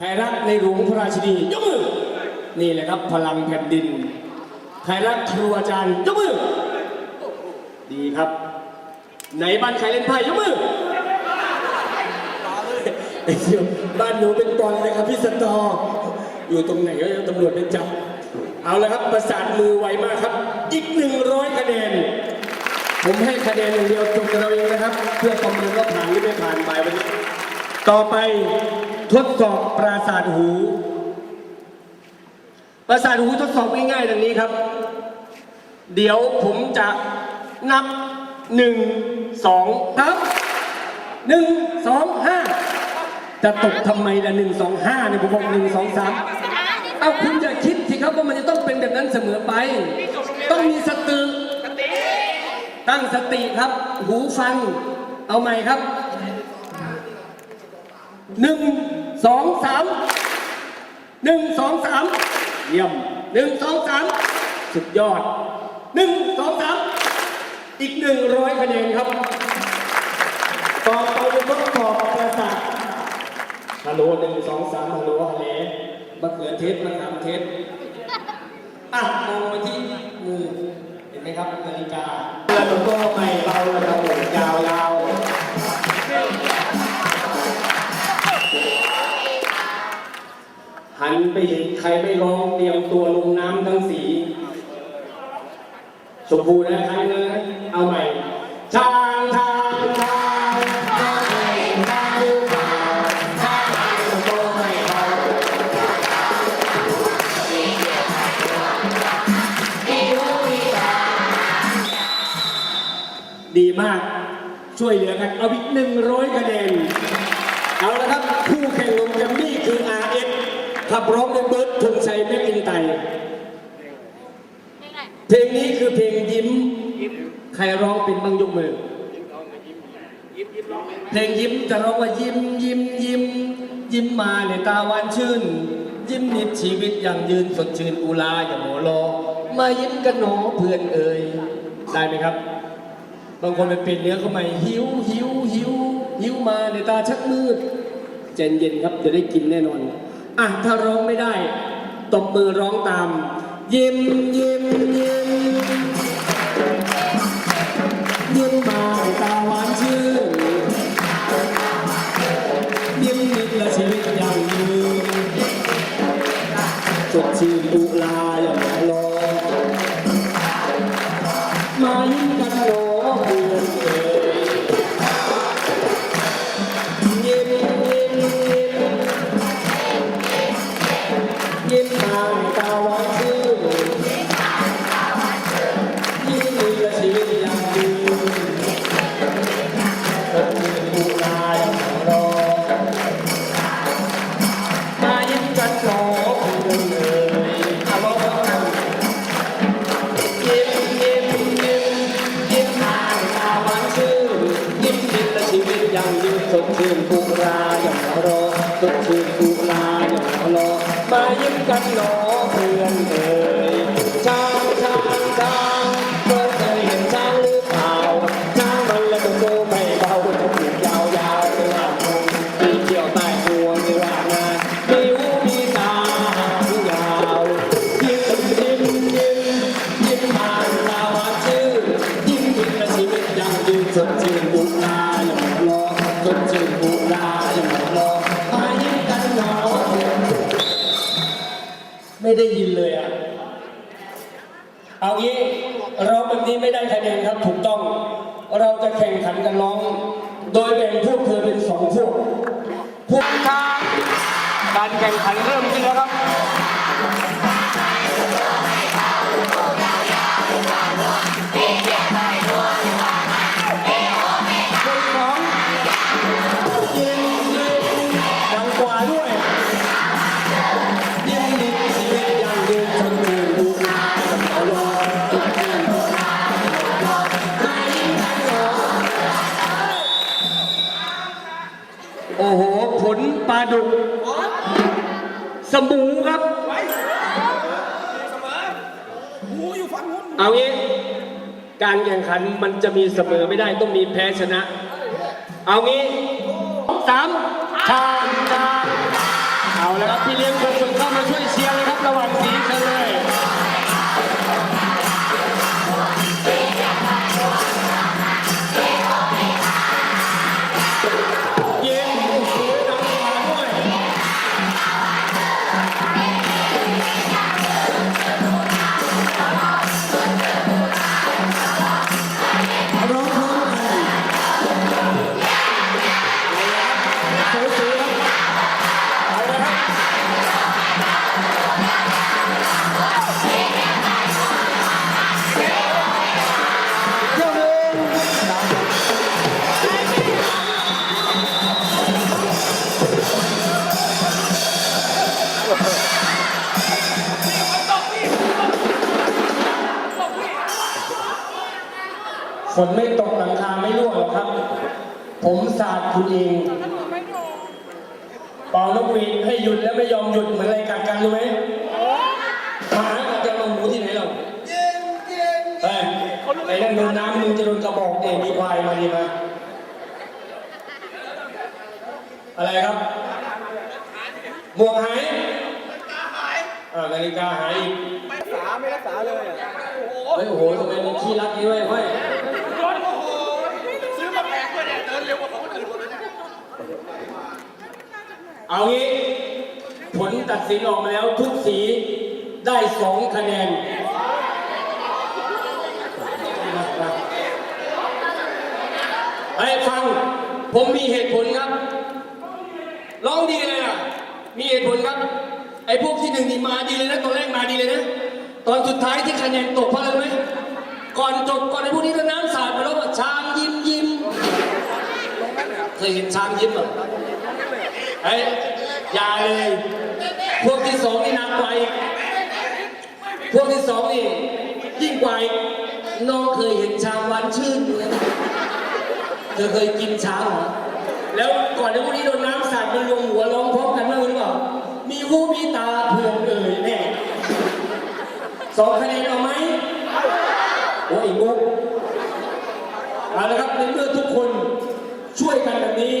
ใครรักในหลวงพระราชินียกมือ นี่แหละครับพลังแผ่นดินใครรักครูอาจารย์ยกมือ ดีครับ ไหนบ้านใครเล่นไพ่ยกมือไอ้เหี้ยบ้านหนูเป็นบอลเลยครับพี่สตอ อยู่ตรงไหนก็ตำรวจเป็นจับ เอาละครับประสานมือไวมากครับ อีกหนึ่งร้อยคะแนน ผมให้คะแนนอย่างเดียวจบกันเราเองนะครับ เพื่อประเมินว่าผ่านหรือไม่ผ่านไปวันนี้ ต่อไป ทดสอบปราสาทหู ปราสาทหูทดสอบง่ายๆดังนี้ครับ เดี๋ยวผมจะนับหนึ่งสองครับหนึ่งสองห้าจะตกทำไมล่ะหนึ่งสองห้าเนี่ยผมบอกหนึ่งสองสามเอาคุณอย่าคิดสิครับว่ามันจะต้องเป็นแบบนั้นเสมอไป ต้องมีสติตั้งสติครับ หูฟัง เอาใหม่ครับหนึ่ง สองสามหนึ่งสองสามเยี่ยมหนึ่งสองสามสุดยอดหนึ่งสองสามอีกหนึ่งร้อยคะแนนครับต่อไปเป็นทดสอบประสาทฮัลโหลหนึ่งสองสามฮัลโหลฮัลโหลมะเขือเทศมะขามเทศอะมองมาที่มือเห็นไหมครับนาฬิกาแล้วก็ไม่เบาแล้วผมยาว หันไปเห็นใครไม่ร้องเตรียมตัวลงน้ำทั้งสี ชมพูนะครั้งนึงเอาใหม่ทางทางทางทางทางทางทางก็ไม่เบาดีมาก ช่วยเหลือกัน เอาอีกหนึ่งร้อยคะแนน เอาละครับผู้แข่งลงแกมมี่ ขับร้องโดยเบิร์ดธงชัยแม็กอินไตเพลงนี้คือเพลงยิ้ม ใครร้องเป็นบ้างยกมือเพลงยิ้มจะร้องว่ายิ้มยิ้มยิ้ม ยิ้มมาในตาหวานชื่น ยิ้มนิดชีวิตอย่างยืนสดชื่นอุลาอย่าโมโลมายิ้มกันหนอเพื่อนเอ่ยได้ไหมครับ บางคนไปเป็นเนื้อเข้ามาหิวหิวหิวหิวมาในตาชักมืดใจนเย็นครับจะได้กินแน่นอน อะถ้าร้องไม่ได้ ตบมือร้องตาม ยิ้มยิ้มยิ้ม มายิ้ เอางี้ร้องแบบนี้ไม่ได้คะแนนครับถูกต้อง เราจะแข่งขันกันร้อง โดยแบ่งพวกเธอเป็นสองพวกพวกทางการแข่งขันเริ่มขึ้นแล้วครับ สมูครับหูอยู่ฝั่งนู้นเอางี้ การแข่งขันมันจะมีเสมอไม่ได้ต้องมีแพ้ชนะ เอางี้สามชามชามเอาแล้วครับพี่เลี้ยงคนฝึกเข้ามาช่วยเชียร์เลยครับระหว่างสีเชิญเลย นไม่ตกหลังคาไม่ร่วงหรอกครับ ผมสาดคุณเองเป่านกหวีดให้หยุดแล้วไม่ยอมหยุดเหมือนอะไรกัดกันรู้ไหมหมากัดกันมาหมูที่ไหนเราเฮ้ยไอ้นั่นโดนน้ำมึงจะโดนกระบอกเองมีควายมาดีมาอะไรครับหมวกหายอ่านาฬิกาหายอีกสาไม่รักษาเลยอะเฮ้ยโอ้โหทำไมมึงขี้รักนี้ด้วยเฮ้ย ซื้อมาแพงด้วยเนี่ยเดินเร็วกว่าของคนอื่นหมดเลยเนี่ยเอางี้ ผลตัดสินออกมาแล้วทุกสีได้สองคะแนน ไอ้ฟัง ผมมีเหตุผลครับ ร้องดีเลยอะ มีเหตุผลครับ ไอ้พวกที่หนึ่งนี่มาดีเลยนะ ตอนแรกมาดีเลยนะ ตอนสุดท้ายที่คะแนนตกเพราะอะไรไหมก่อนจบก่อนไอ้พวกนี้ก็น้ำสาดไปแล้วช้างยิ้ม เคยเห็นช้างยิ้มเหรอเฮ้ยอย่าเลย พวกที่สองนี่นักกว่าอีกพวกที่สองนี่ยิ่งกว่าอีกน้องเคยเห็นช้างหวานชื่นเธอเคยกินช้างเหรอ แล้วก่อนที่พวกนี้โดนน้ำสาดมันรวมหัวร้องพร้อมกันบ้างหรือเปล่า มีหูมีตาเพื่อนเอ่ยแน่สองคะแนนเอาไหมโอ้ยมุกเอาละครับในเมื่อทุกคน ช่วยกันแบบนี้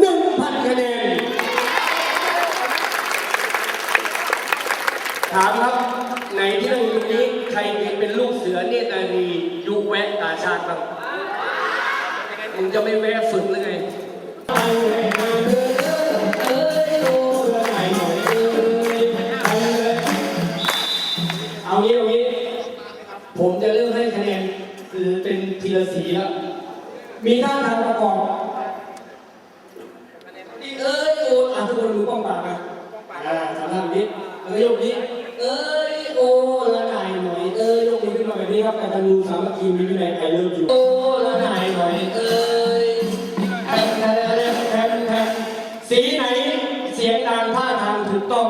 หนึ่งพันคะแนนถามครับไหนที่นั่งอยู่ตรงนี้ใครเป็นลูกเสือเนตรนารียุแวะตาชาติบ้างมึงจะไม่แวะฝึกหรือไงเอางี้เอางี้ผมจะเริ่มให้คะแนนคือเป็นทีละสีแล้ว มีท่าทาง เสียงดังท่าทางถูกต้อง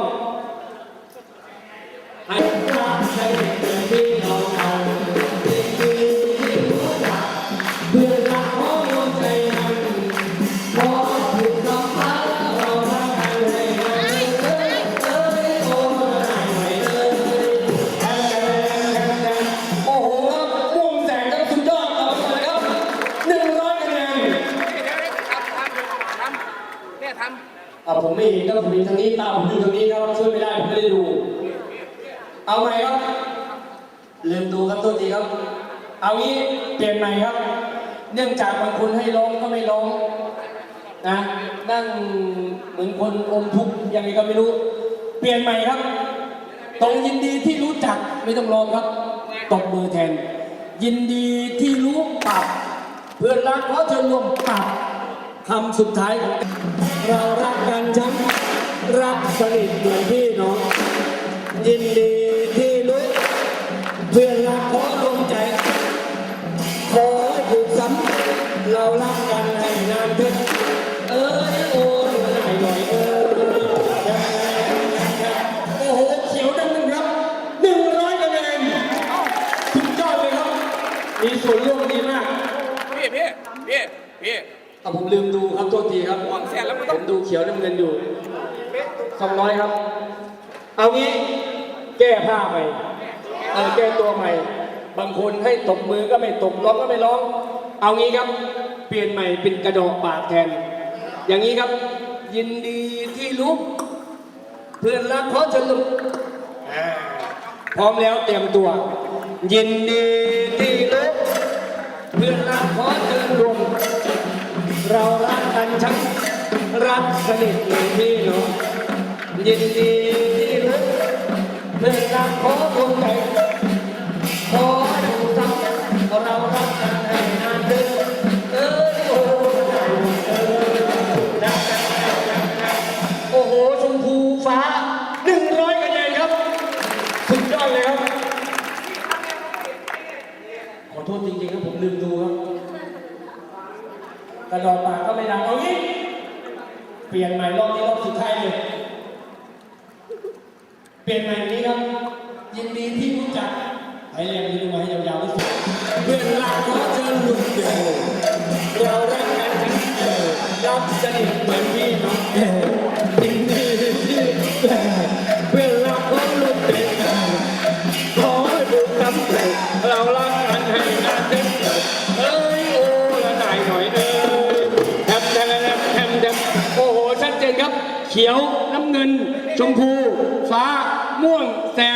ไม่เห็นครับผมอยู่ทางนี้ตาผมอยู่ทางนี้ครับช่วยไม่ได้ผมไม่ได้ดู เอาใหม่ครับลืมดูครับโทษทีครับ เอางี้เปลี่ยนใหม่ครับ เนื่องจากบางคนให้ร้องก็ไม่ร้องนะนั่งเหมือนคนอมทุกข์ยังไงก็ไม่รู้ เปลี่ยนใหม่ครับตรงยินดีที่รู้จักไม่ต้องร้องครับตบมือแทน ยินดีที่รู้ปรับเพื่อนรักเพราะเธอรวมปรับ คำสุดท้ายของเรารักกันฉันรักสนิทเหมือนพี่น้องยินดีที่รู้เพื่อนรัก ลืมดูครับตัวทีครับม่วงแสนแล้วมันผต้องมดูเขียวน้ำเงินอยู่สองร้อยครับ เอางี้แก้ผ้าใหม่เออแก้ตัวใหม่ บางคนให้ตบมือก็ไม่ตบร้องก็ไม่ร้อง เอางี้ครับ เปลี่ยนใหม่เป็นกระดอกปากแทน อย่างนี้ครับ ยินดีที่ลุก เพื่อนรักเพราะจะลุกพร้อมแล้วเตรียมตัว ยินดีที่ลุก เพื่อนรักเพราะจะลุก เรารักกันชักรักสนิทเลยพี่น้องยินดีที่ลึกเพื่อนรักขอดวงใจขอี่ยนใหม่รอบนี้รอบสุดท้ายเลยเปลี่ยนใหม่นี้ครับยินดีที่รู้จักไอแรงนี้ลงมาให้ยาวๆที่สุดเวลาเราเจะลุกเดียวเราแรกกันทั้เดียวรับสนิบเหมือนพี่น้อง ขียวน้ำเงิน ชมพู ฟ้าม่วงแสด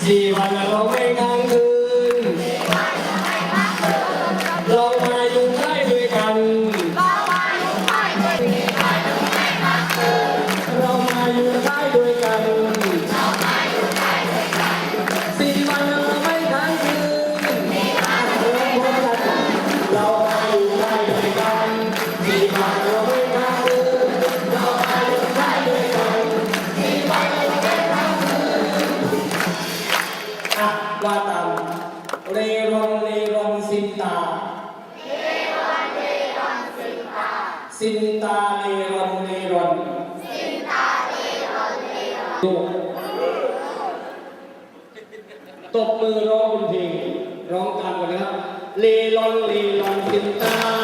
喜欢的都为唱歌 วันเลวันสินตาเลวันเลวันสินตา สินตาเลวันเลวันสินตาเลวันเลวันตบมือร้องเพลงร้องตามกันนะครับ เลลอนเลลอนสินตา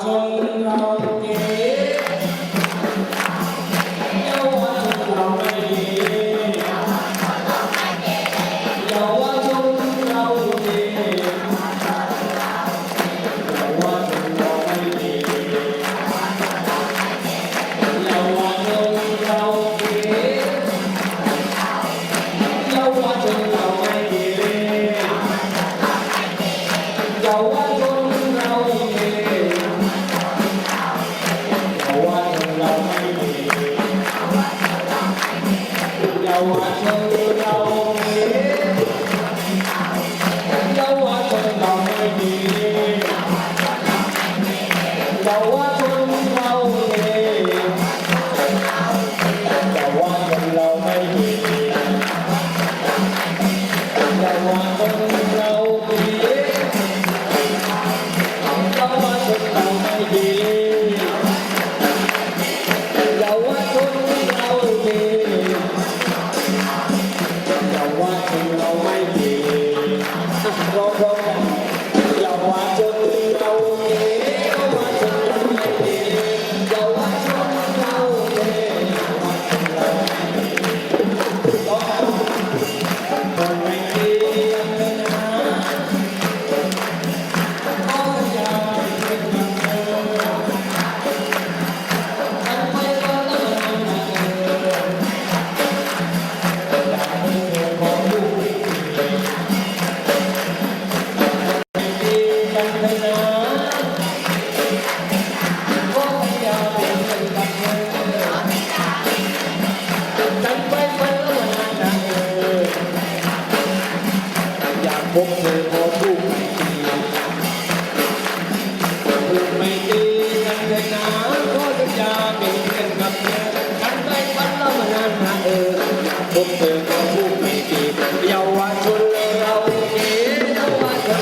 চন্দ্রকে